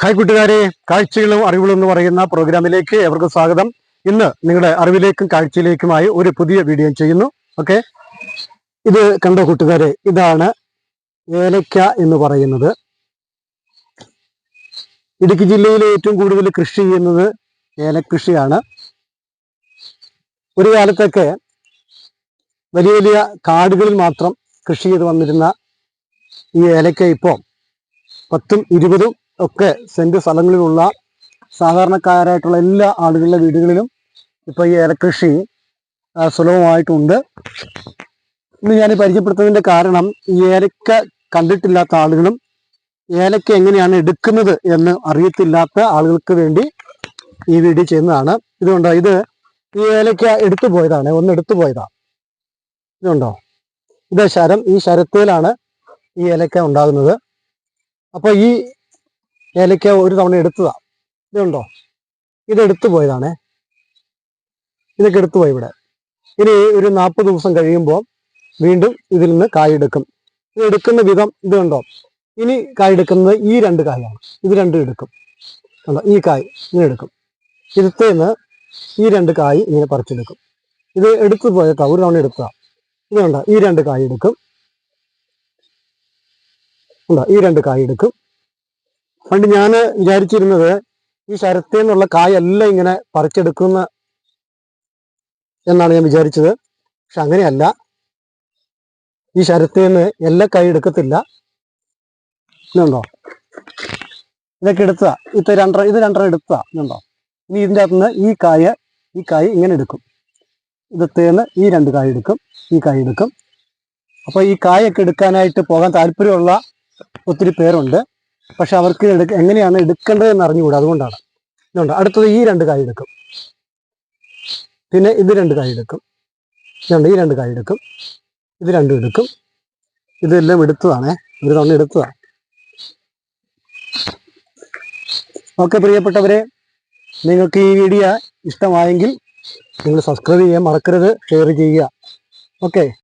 Hi കൂട്ടുകാരെ കാഴ്ചകളും അറിവുകളും എന്ന് പറയുന്ന പ്രോഗ്രാമിലേക്ക് എവർക്കും സ്വാഗതം. ഇന്ന് നിങ്ങളുടെ അറിവിലേക്കും കാഴ്ചയിലേക്കുമായി ഒരു പുതിയ വീഡിയോ ചെയ്യുന്നു. ഓക്കെ? ഇത് കണ്ട കൂട്ടുകാരെ? ഇതാണ് ഏലക്ക എന്ന് പറയുന്നത്. ഇടുക്കി ജില്ലയിലെ ഏറ്റവും കൂടുതൽ കൃഷി ചെയ്യുന്നത് ഏലക്കൃഷിയാണ്. ഒരു കാലത്തൊക്കെ വലിയ വലിയ കാടുകളിൽ മാത്രം കൃഷി ചെയ്ത് വന്നിരുന്ന ഈ ഏലക്ക ഇപ്പോൾ പത്തും ഇരുപതും ഒക്കെ സെന്റ് സ്ഥലങ്ങളിലുള്ള സാധാരണക്കാരായിട്ടുള്ള എല്ലാ ആളുകളുടെ വീടുകളിലും ഇപ്പോൾ ഈ ഏലകൃഷി സുലഭമായിട്ടുണ്ട്. ഇന്ന് ഞാൻ പരിചയപ്പെടുത്തുന്നതിന്റെ കാരണം ഈ ഏലക്ക കണ്ടിട്ടില്ലാത്ത ആളുകളും ഏലക്ക എങ്ങനെയാണ് എടുക്കുന്നത് എന്ന് അറിയത്തില്ലാത്ത ആളുകൾക്ക് വേണ്ടി ഈ വീഡിയോ ചെയ്യുന്നതാണ്. ഇതുകൊണ്ടോ ഇത് ഈ ഏലക്ക എടുത്തു പോയതാണ്. ഒന്ന് എടുത്തു പോയതാ. ഇതുണ്ടോ? ഇത് ശരം. ഈ ശരത്തിലാണ് ഈ ഏലക്ക ഉണ്ടാകുന്നത്. അപ്പോൾ ഈ ഏലക്ക ഒരു തവണ എടുത്തതാ. ഇതുണ്ടോ? ഇത് എടുത്തു പോയതാണേ. ഇതൊക്കെ എടുത്തു പോയി ഇവിടെ. ഇനി ഒരു നാൽപ്പത് ദിവസം കഴിയുമ്പോൾ വീണ്ടും ഇതിൽ നിന്ന് കായെടുക്കും ഇത് എടുക്കുന്ന വിധം ഇത് ഇനി ഇനി കായെടുക്കുന്നത് ഈ രണ്ട് കായാണ്. ഇത് രണ്ടും എടുക്കും. കണ്ടോ? ഈ കായ് ഇങ്ങനെ എടുക്കും. ഇരുത്തേന്ന് ഈ രണ്ട് കായ് ഇങ്ങനെ പറിച്ചെടുക്കും. ഇത് എടുത്തു പോയേക്കാ ഒരു തവണ എടുത്തതാ. ഇത് കണ്ടോ? ഈ രണ്ട് കായ് എടുക്കും. ഉണ്ടോ ഈ രണ്ട് കായ് എടുക്കും. പണ്ട് ഞാൻ വിചാരിച്ചിരുന്നത് ഈ ശരത്തേന്നുള്ള കായെല്ലാം ഇങ്ങനെ പറിച്ചെടുക്കുന്ന എന്നാണ് ഞാൻ വിചാരിച്ചത്. പക്ഷെ അങ്ങനെയല്ല. ഈ ശരത്തേന്ന് എല്ലാ കൈ എടുക്കത്തില്ല. ഇന്നുണ്ടോ ഇതൊക്കെ എടുത്താ. ഇത് രണ്ടര ഇത് രണ്ടര എടുത്താ. ഇന്നുണ്ടോ ഇനി ഇതിന്റെ അകത്തുനിന്ന് ഈ കായ ഈ കായ് ഇങ്ങനെ എടുക്കും. ഇതത്തേന്ന് ഈ രണ്ട് കായ എടുക്കും ഈ കായ എടുക്കും. അപ്പോൾ ഈ കായൊക്കെ എടുക്കാനായിട്ട് പോകാൻ താല്പര്യമുള്ള ഒത്തിരി പേരുണ്ട്. പക്ഷെ അവർക്ക് എങ്ങനെയാണ് എടുക്കേണ്ടതെന്ന് അറിഞ്ഞുകൂടാ അതുകൊണ്ടാണ്. ഇതുണ്ട്. അടുത്തത് ഈ രണ്ട് കായ് എടുക്കും. പിന്നെ ഇത് രണ്ട് കായ് എടുക്കും. ഇതുണ്ട്. ഈ രണ്ട് കായ് എടുക്കും. ഇത് രണ്ടും എടുക്കും. ഇതെല്ലാം എടുത്തതാണേ. ഒരു തവണ എടുത്തതാണ്. ഓക്കെ പ്രിയപ്പെട്ടവരെ നിങ്ങൾക്ക് ഈ വീഡിയോ ഇഷ്ടമായെങ്കിൽ നിങ്ങൾ സബ്സ്ക്രൈബ് ചെയ്യാൻ മറക്കരുത്. ഷെയർ ചെയ്യുക. ഓക്കെ.